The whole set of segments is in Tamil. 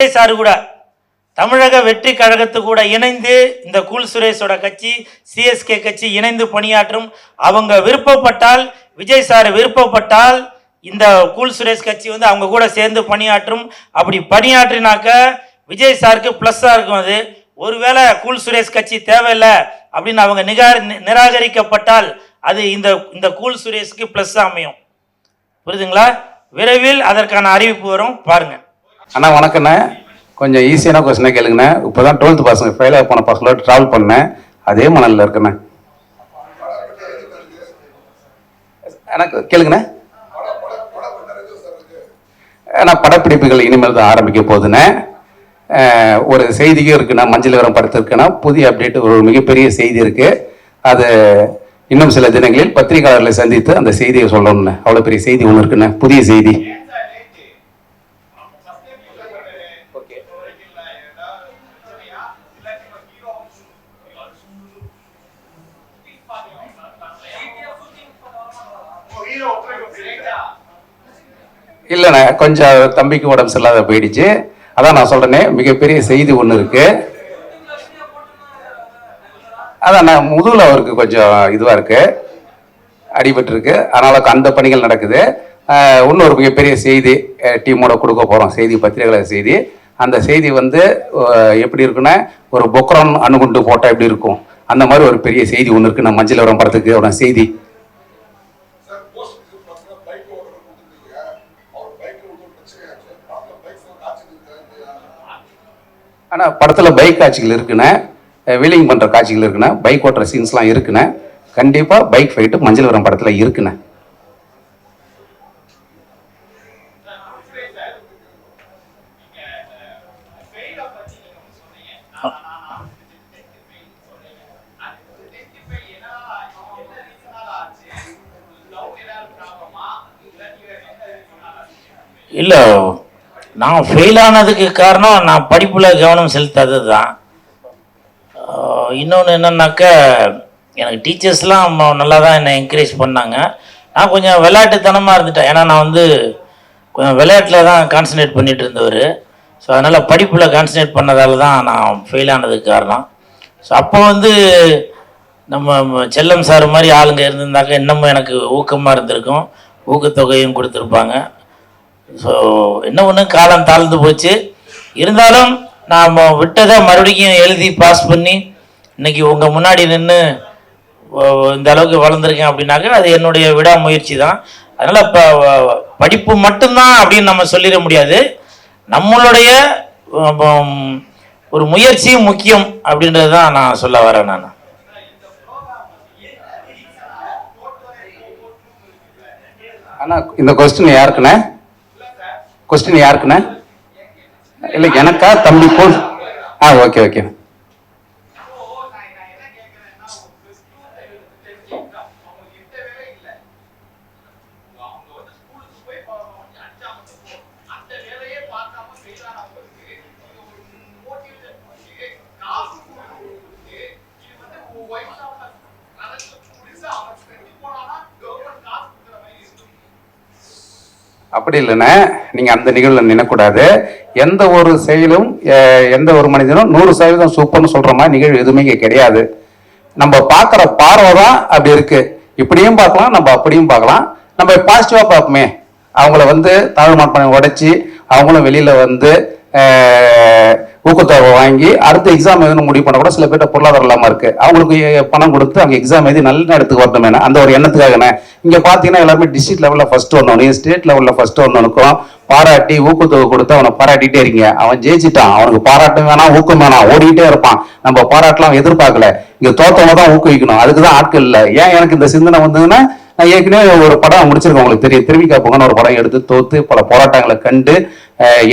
விஜய் சார் கூட தமிழக வெற்றி கழகத்து கூட இணைந்து இந்த கூல் சுரேஷோட கட்சி சிஎஸ்கே கட்சி இணைந்து பணியாற்றும் அவங்க விருப்பப்பட்டால் விஜய் சார் விருப்பப்பட்டால் இந்த கூல் சுரேஷ் கட்சி வந்து அவங்க கூட சேர்ந்து பணியாற்றும். அப்படி பணியாற்றினாக்க விஜய் சாருக்கு ப்ளஸ்ஸாக இருக்கும் அது. ஒருவேளை கூல் சுரேஷ் கட்சி தேவையில்லை அப்படின்னு அவங்க நிகா நிராகரிக்கப்பட்டால் அது இந்த இந்த கூல் சுரேஷ்க்கு ப்ளஸ் அமையும். புரியுதுங்களா? விரைவில் அதற்கான அறிவிப்பு வரும். பாருங்கள் அண்ணா வணக்கண்ணே கொஞ்சம் ஈஸியான கொஸ்டினே கேளுங்கண்ணே. இப்போ தான் டுவெல்த் பசங்க ஃபெயில் ஆகி போன பசங்களோட ட்ராவல் பண்ணேன். அதே மணலில் இருக்குண்ணே. எனக்கு கேளுங்கண்ணே. நான் படப்பிடிப்புகள் இனிமேல் தான் ஆரம்பிக்க போதுண்ணே ஒரு செய்தியும் இருக்குண்ணா மஞ்சள் விவரம் படத்திற்குன்னா புதிய அப்டேட் ஒரு மிகப்பெரிய செய்தி இருக்குது அது இன்னும் சில தினங்களில் பத்திரிகையாளர்களை சந்தித்து அந்த செய்தியை சொல்லணும்ண்ணே. அவ்வளோ பெரிய செய்தி ஒன்று இருக்குண்ணே. புதிய செய்தி. இல்லைண்ணே கொஞ்சம் தம்பிக்கு உடம்பு சரியில்லாத போயிடுச்சு. அதான் நான் சொல்கிறேனே மிகப்பெரிய செய்தி ஒன்று இருக்கு. அதான் நான் முதுகில் அவருக்கு கொஞ்சம் இதுவாக இருக்கு. அடிபட்டிருக்கு. அதனால் அந்த பணிகள் நடக்குது. இன்னொரு மிகப்பெரிய செய்தி டீமோட கொடுக்க போகிறோம் செய்தி பத்திரிகைகள செய்தி. அந்த செய்தி வந்து எப்படி இருக்குன்னா ஒரு பொக்ரான் அணுகுண்டு போட்டால் எப்படி இருக்கும்? அந்த மாதிரி ஒரு பெரிய செய்தி ஒன்று இருக்குது நான் மஞ்சள் வரம் படத்துக்கு ஒரு செய்தி சார் போஸ்ட் இது பார்த்தீங்கன்னா பைக் ஓடுறது கொடுத்துருக்கீங்க அவர் பைக் ஓடுறது பிரச்சனையாச்சு பக்கத்தில் பைக்ஸ் காய்ச்சிட்டு இருக்காங்க ஆனால் படத்தில் பைக் காட்சிகள் இருக்குண்ணே வீலிங் பண்ணுற காட்சிகள் இருக்குண்ணே பைக் ஓட்டுற சீன்ஸ்லாம் இருக்குண்ணே கண்டிப்பாக பைக் ஃபைட்டு மஞ்சள் வரம் படத்தில் இருக்குண்ணே இல்லை நான் ஃபெயில் ஆனதுக்கு காரணம் நான் படிப்பில் கவனம் செலுத்தாதது தான் இன்னொன்று என்னன்னாக்க எனக்கு டீச்சர்ஸ்லாம் நல்லா தான் என்னை என்கரேஜ் பண்ணாங்க. நான் கொஞ்சம் விளையாட்டுத்தனமாக இருந்துட்டேன். ஏன்னா நான் வந்து கொஞ்சம் விளையாட்டில் தான் கான்சன்ட்ரேட் பண்ணிட்டு இருந்தவர். ஸோ அதனால் படிப்பில் கான்சன்ட்ரேட் பண்ணதால் தான் நான் ஃபெயில் ஆனதுக்கு காரணம். ஸோ அப்போ வந்து நம்ம செல்லம் சார் மாதிரி ஆளுங்க இருந்திருந்தாக்க இன்னமும் எனக்கு ஊக்கமாக இருந்திருக்கும். ஊக்கத்தொகையும் கொடுத்துருப்பாங்க. ஸோ என்ன ஒன்று காலம் தாழ்ந்து போச்சு. இருந்தாலும் நாம் விட்டதை மறுபடியும் எழுதி பாஸ் பண்ணி இன்னைக்கு உங்கள் முன்னாடி நின்று இந்த அளவுக்கு வளர்ந்துருக்கேன் அப்படின்னாக்க அது என்னுடைய விடாமுயற்சி தான். அதனால் இப்போ படிப்பு மட்டும்தான் அப்படின்னு நம்ம சொல்லிட முடியாது. நம்மளுடைய ஒரு முயற்சியும் முக்கியம் அப்படின்றது தான் நான் சொல்ல வரேன் நான். ஆனால் இந்த கொஸ்டின் யாருக்குண்ணே? கொஸ்டின் யாருக்குண்ணே? இல்லை எனக்கா? தம்பி போ ஆ ஓகே ஓகே அப்படி இல்லைண்ணே. நீங்கள் அந்த நிகழ்வில் நினைக்கூடாது எந்த ஒரு செயலும் எந்த ஒரு மனிதனும் நூறு சதவீதம் சூப்பர்னு சொல்கிற மாதிரி நிகழ்வு எதுவுமே இங்கே கிடையாது. நம்ம பார்க்குற பார்வை தான் அப்படி இருக்குது இப்படியும் பார்க்கலாம் நம்ம அப்படியும் பார்க்கலாம். நம்ம பாசிட்டிவாக பார்ப்போமே. அவங்கள வந்து தமிழ் மனப்பான்மை உடைச்சி அவங்களும் வெளியில் வந்து ஊக்கத்தொகை வாங்கி அடுத்த எக்ஸாம் எதுவும் முடிவு பண்ண கூட சில பேர்ட்ட பொருளாதாரம் இல்லாமல் இருக்கு. அவங்களுக்கு பணம் கொடுத்து அவங்க எக்ஸாம் எழுதி நல்ல இடத்துக்கு வரணுமே அந்த ஒரு எண்ணத்துக்காகண்ணே இங்கே பார்த்தீங்கன்னா எல்லாருமே டிஸ்ட்ரிக்ட் லெவலில் ஃபர்ஸ்ட் வந்தவனையும் ஸ்டேட் லெவலில் ஃபர்ஸ்ட் வந்தவனுக்கும் பாராட்டி ஊக்கத்தொகை கொடுத்து அவனை பாராட்டிட்டே இருக்கீங்க. அவன் ஜெயிச்சிட்டான். அவனுக்கு பாராட்டும் வேணாம் ஊக்கம் வேணாம். ஓடிக்கிட்டே இருப்பான். நம்ம பாராட்டலாம் எதிர்பார்க்கல. இங்க தோத்தவங்க தான் ஊக்குவிக்கணும். அதுக்கு தான் ஆட்கள் இல்லை. ஏன் எனக்கு இந்த சிந்தனை வந்ததுன்னா நான் ஏற்கனவே ஒரு படம் முடிச்சிருக்கேன். உங்களுக்கு தெரியும். திருவிக்கா பொங்கன்னு ஒரு படம் எடுத்து தோத்து பல போராட்டங்களை கண்டு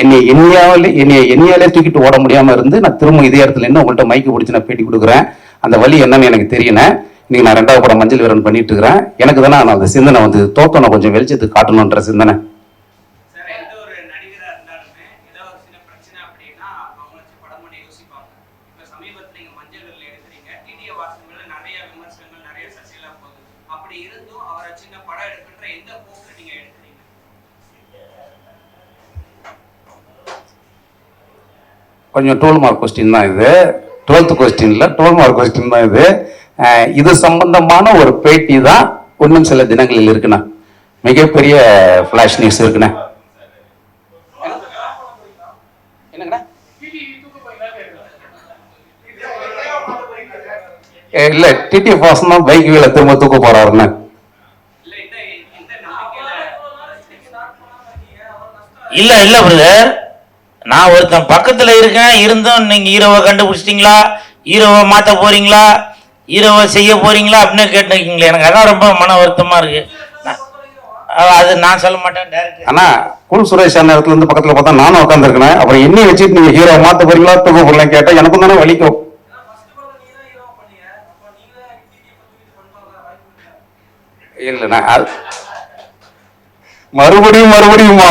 என்னை எண்ணியாவிலே என்னை எண்ணியாலே தூக்கிட்டு ஓட முடியாமல் இருந்து நான் திரும்ப இதே இடத்துல இன்னும் உங்கள்கிட்ட மைக்கு பிடிச்சி நான் பேட்டி கொடுக்குறேன். அந்த வழி என்னன்னு எனக்கு தெரியணும் இன்னைக்கு நான் ரெண்டாவது படம் மஞ்சள் வீரன் பண்ணிட்டு இருக்கிறேன். எனக்கு தானே நான் அந்த சிந்தனை வந்து தோத்தனை கொஞ்சம் வெளிச்சத்துக்கு காட்டணுன்ற சிந்தனை. அப்படி இருந்தும் அவரை சின்ன படம் எடுக்கின்ற எந்த நீங்க எடுக்கிறீங்க? கொஞ்சம் டோல் மார்க் கொஸ்டின் தான் இது. டுவெல்த் கொஸ்டின்ல டோல் மார்க் கொஸ்டின் தான் இது. இது சம்பந்தமான ஒரு பேட்டி தான் இன்னும் சில தினங்களில் இருக்குண்ணா. மிகப்பெரிய ஃப்ளாஷ் நியூஸ் இருக்குண்ணா. இல்ல டிடி வாசன் தான் பைக் வீல திரும்ப தூக்க போறாருன்னு இல்ல இல்ல இல்ல பிரதர் நான் ஒருத்தன் பக்கத்துல இருக்கேன் இருந்தும் நீங்க ஹீரோவை கண்டுபிடிச்சிட்டீங்களா? ஹீரோவை மாத்த போறீங்களா? ஹீரோவை செய்ய போறீங்களா? அப்படின்னு கேட்டிருக்கீங்களே. எனக்கு அதான் ரொம்ப மன வருத்தமா இருக்கு. நான்- அது நான் சொல்ல மாட்டேன் டேரக்டர் ஆனா குல் சுரேஷ் அண்ணன் இடத்துல இருந்து பக்கத்துல பார்த்தா நானும் உட்காந்துருக்கேன் அப்புறம் என்ன வச்சுட்டு நீங்க ஹீரோ மாத்த போறீங்களா தூக்க போறீங்களா கேட்டா எனக்கும் தானே வலிக்கும். இல்லைண்ணா அது மறுபடியும் மறுபடியுமா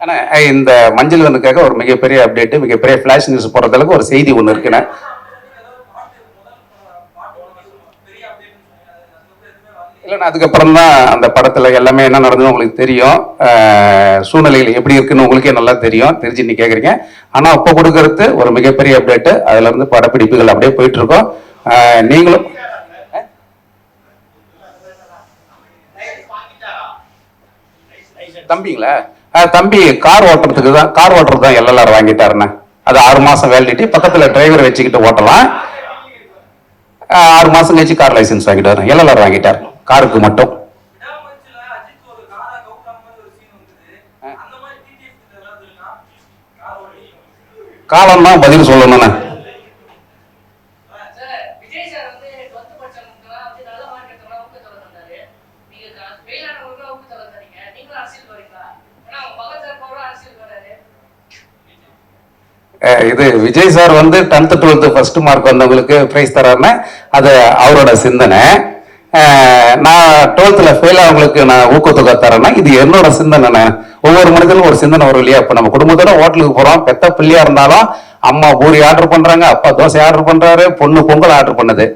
ஆனால் இந்த மஞ்சள் வந்துக்காக ஒரு மிகப்பெரிய அப்டேட்டு மிகப்பெரிய ஃபிளாஷ் நியூஸ் போடுற அளவுக்கு ஒரு செய்தி ஒன்று இருக்குண்ணே இல்லைண்ணா அதுக்கப்புறம் தான் அந்த படத்தில் எல்லாமே என்ன நடந்தது உங்களுக்கு தெரியும். சூழ்நிலைகள் எப்படி இருக்குன்னு உங்களுக்கே நல்லா தெரியும். தெரிஞ்சு நீ கேட்குறீங்க ஆனால் அப்போ கொடுக்கறது ஒரு மிகப்பெரிய அப்டேட்டு அதுல இருந்து படப்பிடிப்புகள் அப்படியே போயிட்டுருக்கோம் நீங்களும் தம்பிங்களா? தம்பி கார் ஓட்டுறதுக்கு தான் கார் ஓட்டுறது தான் எல்எல்ஆர் வாங்கிட்டாருண்ணே அது ஆறு மாசம் வேலிடிட்டி பக்கத்தில் டிரைவர் வச்சுக்கிட்டு ஓட்டலாம். ஆறு மாசம் கழிச்சு கார் லைசென்ஸ் வாங்கிட்டாரு எல்எல்ஆர் வாங்கிட்டார். காருக்கு மட்டும். விடாமுயற்சியில பதில் சொல்லணும்ண்ணே காரை கவுக்காம மாதிரி ஒரு சீன் வந்தது அந்த மாதிரி டிடிஎஃப் ஏதாவது இருக்கா கார் ஓடி காலம் தான் பதில் சொல்லணும்ண்ணே சார் விஜய் சார் வந்து டுவெல்த் படிச்சவங்களுக்குலாம் வந்து நல்ல மார்க் எடுத்தவங்க ஊக்கத்தொகை தந்தாரு நீங்க ஃபெயில் ஆனவங்களுக்கு ஊக்கத்தொகை தரீங்க நீங்களும் அரசியல் வரீங்களா ஏன்னா உங்க மகன் சார் போற அரசியல் வராரு அஹ் இது விஜய் சார் வந்து டென்த்து டுவெல்த்து ஃபர்ஸ்ட் மார்க் வந்தவங்களுக்கு ப்ரைஸ் தராருன்னா அது அவரோட சிந்தனை. நான் டுவெல்த்தில் ஃபெயில் ஆனவங்களுக்கு நான் ஊக்கத்தொகை தரேன்னா இது என்னோட சிந்தனை. ஒவ்வொரு மனிதனும் ஒரு சிந்தனை வரும் இல்லையா? இப்போ நம்ம குடும்பத்தோட ஹோட்டலுக்கு போகிறோம் பெத்த பிள்ளையா இருந்தாலும் அம்மா பூரி ஆர்டர் பண்ணுறாங்க அப்பா தோசை ஆர்டர் பண்ணுறாரு பொண்ணு பொங்கல் ஆர்டர் பண்ணுது.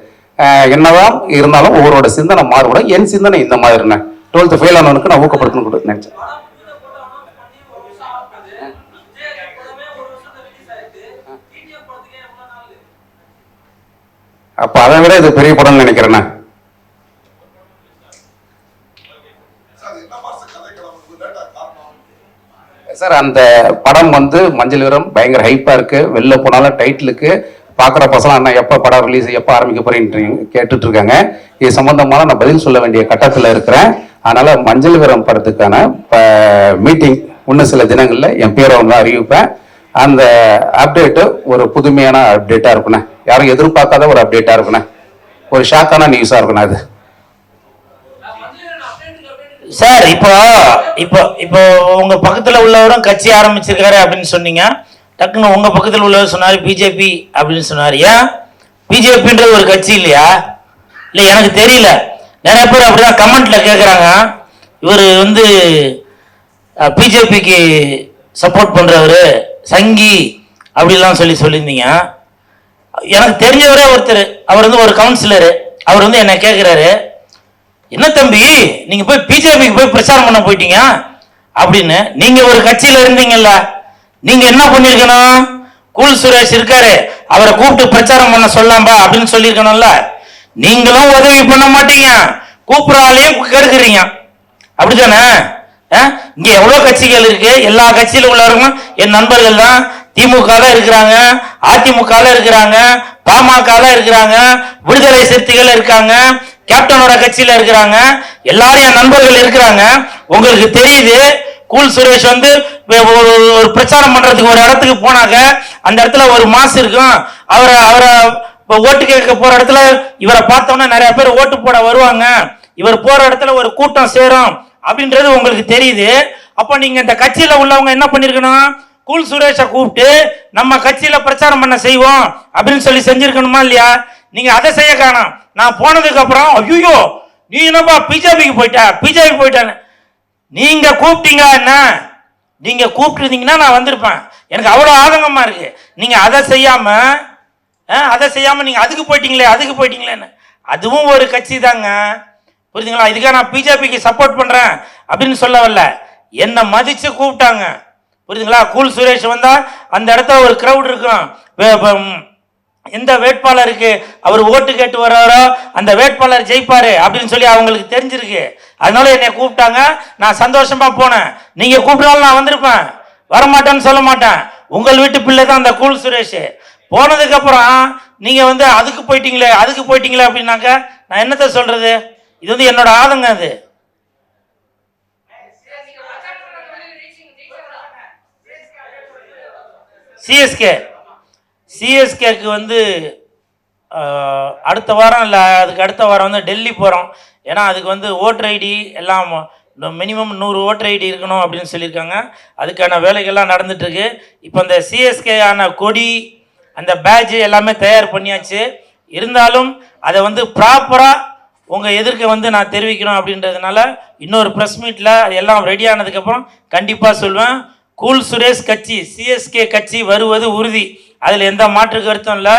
என்னதான் இருந்தாலும் ஒவ்வொருவோட சிந்தனை மாறுபடும். என் சிந்தனை இந்த மாதிரிண்ணே. டுவெல்த்து ஃபெயில் ஆனவனுக்கு நான் ஊக்கப்படுத்தணும் கூட நினைச்சேன் படம் புதுல போட்டவனும் பண்ணி ஒரு வருஷம் ஆகுது விஜய் படமே ஒரு வருஷத்துல ரிலீஸ் ஆயிடுது டிடிஎஃப் படத்துக்கே எவ்வளவு நாள் அப்போ அதை விட இது பெரிய படம்னு நினைக்கிறேண்ணே. சார் அந்த படம் வந்து மஞ்சள் விரம் பயங்கர ஹைப்பா இருக்கு. வெளில போனாலும் டைட்டிலுக்கு பார்க்குற பசங்க அண்ணா எப்போ படம் ரிலீஸ் எப்போ ஆரம்பிக்க போறீங்க கேட்டுட்டு இருக்காங்க இது சம்பந்தமான நான் பதில் சொல்ல வேண்டிய கட்டத்தில் இருக்கிறேன். அதனால மஞ்சள் விரம் படத்துக்கான மீட்டிங் இன்னும் சில தினங்களில் என் பேரை வந்து அறிவிப்பேன். அந்த அப்டேட்டு ஒரு புதுமையான அப்டேட்டாக இருக்குண்ணே. யாரும் எதிர்பார்க்காத ஒரு அப்டேட்டாக இருக்குண்ணே. ஒரு ஷாக்கான நியூஸாக இருக்குண்ணா அது. சார் இப்போ இப்போ இப்போ உங்க பக்கத்துல உள்ளவரும் கட்சி ஆரம்பிச்சிருக்காரு அப்படின்னு சொன்னீங்க. டக்குன்னு உங்க பக்கத்துல உள்ளவர் சொன்னாரு பிஜேபி அப்படின்னு சொன்னாரு. ஏன்? பிஜேபின்றது ஒரு கட்சி இல்லையா? இல்ல எனக்கு தெரியல. நிறைய பேர் அப்படிதான் கமெண்ட்ல கேட்குறாங்க இவர் வந்து பிஜேபிக்கு சப்போர்ட் பண்றவரு சங்கி அப்படிலாம் சொல்லி சொல்லியிருந்தீங்க. எனக்கு தெரிஞ்சவரே ஒருத்தர். அவர் வந்து ஒரு கவுன்சிலரு அவர் வந்து என்ன கேட்குறாரு என்ன தம்பி நீங்க போய் பிஜேபிக்கு போய் பிரச்சாரம் பண்ண போயிட்டீங்க? அப்படின்னு. நீங்க ஒரு கட்சியில இருந்தீங்கல்ல. நீங்க என்ன பண்ணிருக்கணும்? கூல் சுரேஷ் இருக்காரு. அவரை கூப்பிட்டு பிரச்சாரம் பண்ண சொல்லாம்பா அப்படின்னு சொல்லியிருக்கணும்ல. நீங்களும் உதவி பண்ண மாட்டீங்க. கூப்பிடாலையும் கெடுக்குறீங்க. அப்படிதானே அஹ்? இங்க எவ்வளவு கட்சிகள் இருக்கு? எல்லா கட்சியில உள்ளவர்களும் என் நண்பர்கள் தான். திமுக இருக்கிறாங்க அதிமுக இருக்கிறாங்க பாமக இருக்கிறாங்க விடுதலை சிறுத்தைகள் இருக்காங்க கேப்டனோட கட்சியில இருக்கிறாங்க எல்லாரும் என் நண்பர்கள் இருக்கிறாங்க. உங்களுக்கு தெரியுது கூல் சுரேஷ் வந்து ஒரு பிரச்சாரம் பண்றதுக்கு ஒரு இடத்துக்கு போனாக்க அந்த இடத்துல ஒரு மாசு இருக்கும். அவரை அவரை ஓட்டு கேட்க போற இடத்துல இவரை பார்த்தோம்னா நிறைய பேர் ஓட்டு போட வருவாங்க. இவர் போற இடத்துல ஒரு கூட்டம் சேரும். அப்படின்றது உங்களுக்கு தெரியுது. அப்ப நீங்க இந்த கட்சியில உள்ளவங்க என்ன பண்ணிருக்கணும்? கூல் சுரேஷை கூப்பிட்டு நம்ம கட்சியில பிரச்சாரம் பண்ண செய்வோம் அப்படின்னு சொல்லி செஞ்சிருக்கணுமா இல்லையா? நீங்க அதை செய்ய காணோம். நான் போனதுக்கு அப்புறம் ஐயோ நீ என்னப்பா பிஜேபிக்கு போயிட்ட? பிஜேபி போயிட்டானு நீங்க கூப்பிட்டீங்க என்ன? நீங்க கூப்பிட்டுருந்தீங்கன்னா நான் வந்திருப்பேன். எனக்கு அவ்வளோ ஆதங்கமா இருக்கு. நீங்க அதை செய்யாம அதை செய்யாம நீங்க அதுக்கு போயிட்டீங்களே அதுக்கு போயிட்டீங்களேன்னு. அதுவும் ஒரு கட்சி தாங்க. புரியுதுங்களா? இதுக்காக நான் பிஜேபிக்கு சப்போர்ட் பண்றேன் அப்படின்னு சொல்ல வரல என்னை மதிச்சு கூப்பிட்டாங்க. புரியுதுங்களா? கூல் சுரேஷ் வந்தால் அந்த இடத்துல ஒரு க்ரௌட் இருக்கும். எந்த வேட்பாளருக்கு அவர் ஓட்டு கேட்டு வர்றாரோ அந்த வேட்பாளர் ஜெயிப்பாரு அப்படின்னு சொல்லி அவங்களுக்கு தெரிஞ்சிருக்கு. அதனால என்னை கூப்பிட்டாங்க. நான் சந்தோஷமா போனேன். நீங்கள் கூப்பிட்டாலும் நான் வந்திருப்பேன். வரமாட்டேன்னு சொல்ல மாட்டேன். உங்கள் வீட்டு பிள்ளை தான் அந்த கூல் சுரேஷ். போனதுக்கப்புறம் நீங்கள் வந்து அதுக்கு போயிட்டீங்களே அதுக்கு போயிட்டீங்களே அப்படின்னாக்க நான் என்னத்தை சொல்கிறது இது வந்து என்னோட ஆதங்கம் அது நீங்க பிரச்சாரம் பண்ண வெளியே ரீச்சிங் ஜெயிச்சவரா சிஎஸ்கே. சிஎஸ்கேக்கு வந்து அடுத்த வாரம் இல்லை அதுக்கு அடுத்த வாரம் வந்து டெல்லி போகிறோம் ஏன்னா அதுக்கு வந்து ஓட்டர் ஐடி எல்லாம் மினிமம் நூறு ஓட்டர் ஐடி இருக்கணும் அப்படின்னு சொல்லியிருக்காங்க. அதுக்கான வேலைகள்லாம் நடந்துகிட்ருக்கு இப்போ அந்த சிஎஸ்கே ஆன கொடி அந்த பேட்ஜ் எல்லாமே தயார் பண்ணியாச்சு. இருந்தாலும் அதை வந்து ப்ராப்பராக உங்கள் எதிர்க்க வந்து நான் தெரிவிக்கணும் அப்படின்றதுனால இன்னொரு ப்ரெஸ் மீட்டில் அது எல்லாம் ரெடி ஆனதுக்கப்புறம் கண்டிப்பாக சொல்வேன். கூல் சுரேஷ் கட்சி சிஎஸ்கே கட்சி வருவது உறுதி. அதில் எந்த மாற்று கருத்தும் இல்லை.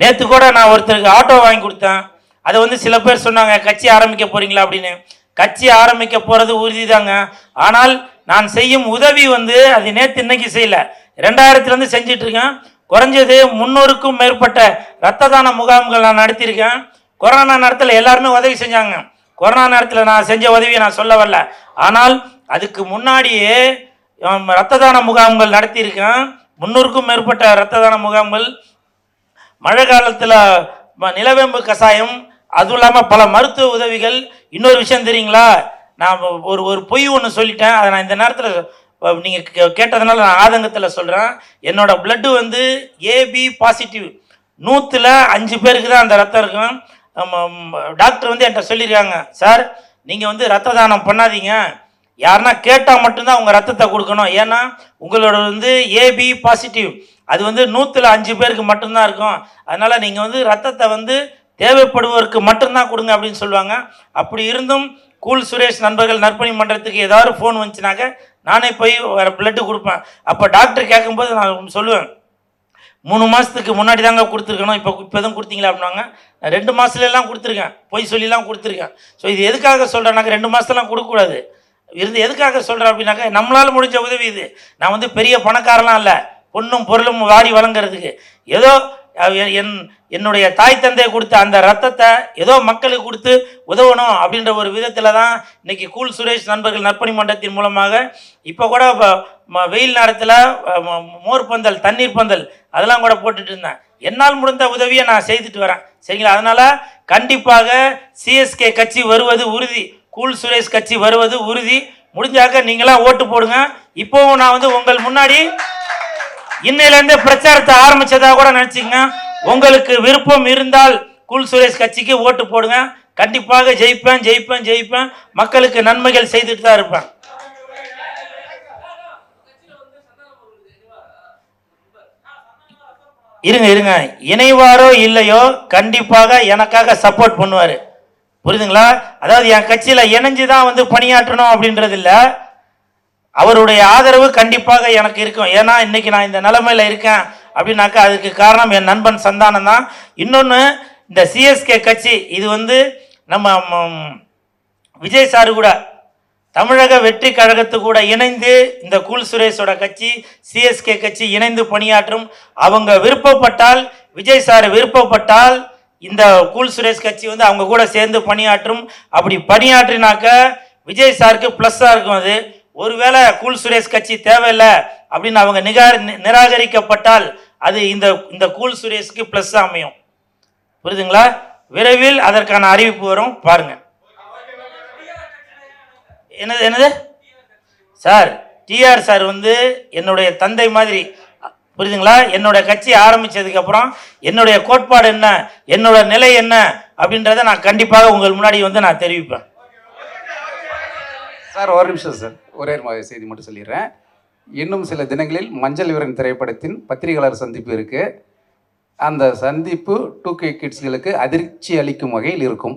நேற்று கூட நான் ஒருத்தருக்கு ஆட்டோ வாங்கி கொடுத்தேன். அதை வந்து சில பேர் சொன்னாங்க கட்சி ஆரம்பிக்க போறீங்களா? அப்படின்னு. கட்சி ஆரம்பிக்க போகிறது உறுதி தாங்க ஆனால் நான் செய்யும் உதவி வந்து அது நேற்று இன்னைக்கு செய்யல. ரெண்டாயிரத்துலேருந்து செஞ்சிட்டு இருக்கேன். குறைஞ்சது முன்னூறுக்கும் மேற்பட்ட ரத்த தான முகாம்கள் நான் நடத்தியிருக்கேன். கொரோனா நேரத்தில் எல்லாருமே உதவி செஞ்சாங்க. கொரோனா நேரத்தில் நான் செஞ்ச உதவியை நான் சொல்ல வரல. ஆனால் அதுக்கு முன்னாடியே ஹம், ரத்த தான முகாம்கள் நடத்தியிருக்கேன். முன்னூறுக்கும் மேற்பட்ட ரத்த தான முகாம்கள். மழை காலத்தில் நிலவேம்பு கஷாயம் அதுவும் இல்லாமல் பல மருத்துவ உதவிகள். இன்னொரு விஷயம் தெரியுங்களா? நான் ஒரு ஒரு பொய் ஒன்று சொல்லிட்டேன். அதை நான் இந்த நேரத்தில் நீங்கள் கேட்டதுனால நான் ஆதங்கத்தில் சொல்கிறேன் என்னோடய பிளட்டு வந்து ஏபி பாசிட்டிவ் நூற்றில் அஞ்சு பேருக்கு தான் அந்த ரத்தம் இருக்கும். டாக்டர் வந்து என்கிட்ட சொல்லியிருக்காங்க. சார் நீங்கள் வந்து ரத்த தானம் பண்ணாதீங்க. யாருன்னா கேட்டால் மட்டும்தான் உங்கள் ரத்தத்தை கொடுக்கணும். ஏன்னா உங்களோட வந்து ஏபி பாசிட்டிவ் அது வந்து நூற்றில் அஞ்சு பேருக்கு மட்டும்தான் இருக்கும். அதனால் நீங்கள் வந்து ரத்தத்தை வந்து தேவைப்படுவோருக்கு மட்டும்தான் கொடுங்க அப்படின்னு சொல்லுவாங்க. அப்படி இருந்தும் கூல் சுரேஷ் நண்பர்கள் நற்பணி மன்றத்துக்கு ஏதாவது ஃபோன் வந்துச்சுனாக்க நானே போய் வேறு பிளட்டு கொடுப்பேன். அப்போ டாக்டர் கேட்கும்போது நான் சொல்லுவேன். மூணு மாதத்துக்கு முன்னாடி தாங்க கொடுத்துருக்கணும். இப்போ இப்போ எதுவும் கொடுத்தீங்களா அப்படின்னாங்க. நான் ரெண்டு மாதத்துலலாம் கொடுத்துருக்கேன். பொய் சொல்லிலாம் கொடுத்துருக்கேன். ஸோ இது எதுக்காக சொல்கிறேன்னாக்க ரெண்டு மாதத்துலாம் கொடுக்கக்கூடாது. இருந்து எதுக்காக சொல்கிறேன் அப்படின்னாக்கா நம்மளால் முடிஞ்ச உதவி இது. நான் வந்து பெரிய பணக்காரலாம் இல்லை. பொண்ணும் பொருளும் வாரி வழங்குறதுக்கு. ஏதோ என்- என்னுடைய தாய் தந்தை கொடுத்த அந்த ரத்தத்தை ஏதோ மக்களுக்கு கொடுத்து உதவணும் அப்படின்ற ஒரு விதத்தில் தான் இன்னைக்கு கூல் சுரேஷ் நண்பர்கள் நற்பணி மன்றத்தின் மூலமாக இப்போ கூட ம- வெயில் நேரத்தில் மோர் பந்தல் தண்ணீர் பந்தல் அதெல்லாம் கூட போட்டுட்டு இருந்தேன். என்னால் முடிந்த உதவியை நான் செய்துட்டு வரேன். சரிங்களா? அதனால் கண்டிப்பாக சிஎஸ்கே கட்சி வருவது உறுதி. கூல் சுரேஷ் கட்சி வருவது உறுதி. முடிஞ்சாக்க நீங்களாம் ஓட்டு போடுங்க. இப்போவும் நான் வந்து உங்கள் முன்னாடி இன்னையிலேருந்து பிரச்சாரத்தை ஆரம்பிச்சதா கூட நினச்சிங்க உங்களுக்கு விருப்பம் இருந்தால் கூல் சுரேஷ் கட்சிக்கு ஓட்டு போடுங்க. கண்டிப்பாக ஜெயிப்பேன் ஜெயிப்பேன் ஜெயிப்பேன். மக்களுக்கு நன்மைகள் செய்துட்டு தான் இருப்பேன். இருங்க இருங்க. இணைவாரோ இல்லையோ கண்டிப்பாக எனக்காக சப்போர்ட் பண்ணுவார். புரியுதுங்களா? அதாவது என் கட்சியில் இணைஞ்சு தான் வந்து பணியாற்றணும் அப்படின்றது இல்லை அவருடைய ஆதரவு கண்டிப்பாக எனக்கு இருக்கும். ஏன்னா இன்னைக்கு நான் இந்த நிலமையில் இருக்கேன் அப்படின்னாக்கா அதுக்கு காரணம் என் நண்பன் சந்தானம் தான். இன்னொன்று இந்த சிஎஸ்கே கட்சி இது வந்து நம்ம விஜய் சாரு கூட தமிழக வெற்றி கழகத்து கூட இணைந்து இந்த கூல் சுரேஷோட கட்சி சிஎஸ்கே கட்சி இணைந்து பணியாற்றும் அவங்க விருப்பப்பட்டால் விஜய் சார் விருப்பப்பட்டால் இந்த கூல் சுரேஷ் கட்சி வந்து அவங்க கூட சேர்ந்து பணியாற்றும் அப்படி பணியாற்றினாக்க விஜய் சாருக்கு ப்ளஸ்ஸாக இருக்கும் அது. ஒருவேளை கூல் சுரேஷ் கட்சி தேவையில்லை அப்படின்னு அவங்க நிகா நி- நிராகரிக்கப்பட்டால் அது இந்த இந்த கூல் சுரேஷ்க்கு ப்ளஸ் அமையும். புரியுதுங்களா? விரைவில் அதற்கான அறிவிப்பு வரும். பாருங்க. என்னது என்னது? சார் டிஆர் சார் வந்து என்னுடைய தந்தை மாதிரி புரியுதுங்களா? என்னோட கட்சி ஆரம்பிச்சதுக்கு அப்புறம் என்னுடைய கோட்பாடு என்ன? என்னோட நிலை என்ன? அப்படின்றத நான் கண்டிப்பாக உங்கள் முன்னாடி வந்து நான் தெரிவிப்பேன். சார் ஒரு நிமிஷம் சார். ஒரே மாதிரி செய்தி மட்டும் சொல்லிடுறேன். இன்னும் சில தினங்களில் மஞ்சள் வீரன் திரைப்படத்தின் பத்திரிகையாளர் சந்திப்பு இருக்கு. அந்த சந்திப்பு டூ கே கிட்ஸ்களுக்கு அதிர்ச்சி அளிக்கும் வகையில் இருக்கும்.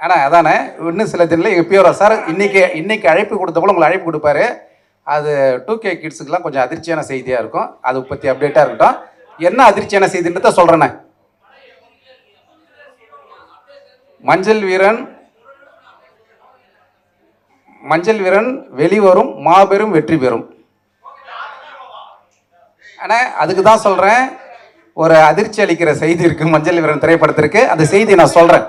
ஆனால் அதானே இன்னும் சில தினங்களில் எப்பயோ சார் இன்னைக்கு இன்னைக்கு அழைப்பு கொடுத்தப்போ உங்களுக்கு அழைப்பு கொடுப்பாரு. அது டூ கே கிட்ஸுக்கெலாம் கொஞ்சம் அதிர்ச்சியான செய்தியாக இருக்கும். அதை பற்றி அப்டேட்டாக இருக்கட்டும். என்ன அதிர்ச்சியான செய்தின்றத சொல்கிறேனே மஞ்சள் வீரன் மஞ்சள் வீரன் வெளிவரும் மாபெரும் வெற்றி பெறும். ஆனால் அதுக்கு தான் சொல்கிறேன் ஒரு அதிர்ச்சி அளிக்கிற செய்தி இருக்குது மஞ்சள் வீரன் திரைப்படத்திற்கு. அந்த செய்தி நான் சொல்கிறேன்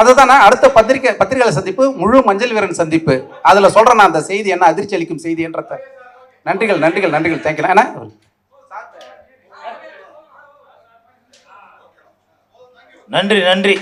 அதுதான்? அடுத்த பத்திரிக்கை பத்திரிகையாளர் சந்திப்பு முழு மஞ்சள் வீரன் சந்திப்பு. அதில் சொல்கிறேன் நான் அந்த செய்தி என்ன அதிர்ச்சி அளிக்கும் செய்தின்றத. நன்றிகள் நன்றிகள் நன்றிகள். தேங்க்யூ அண்ணா நன்றி நன்றி.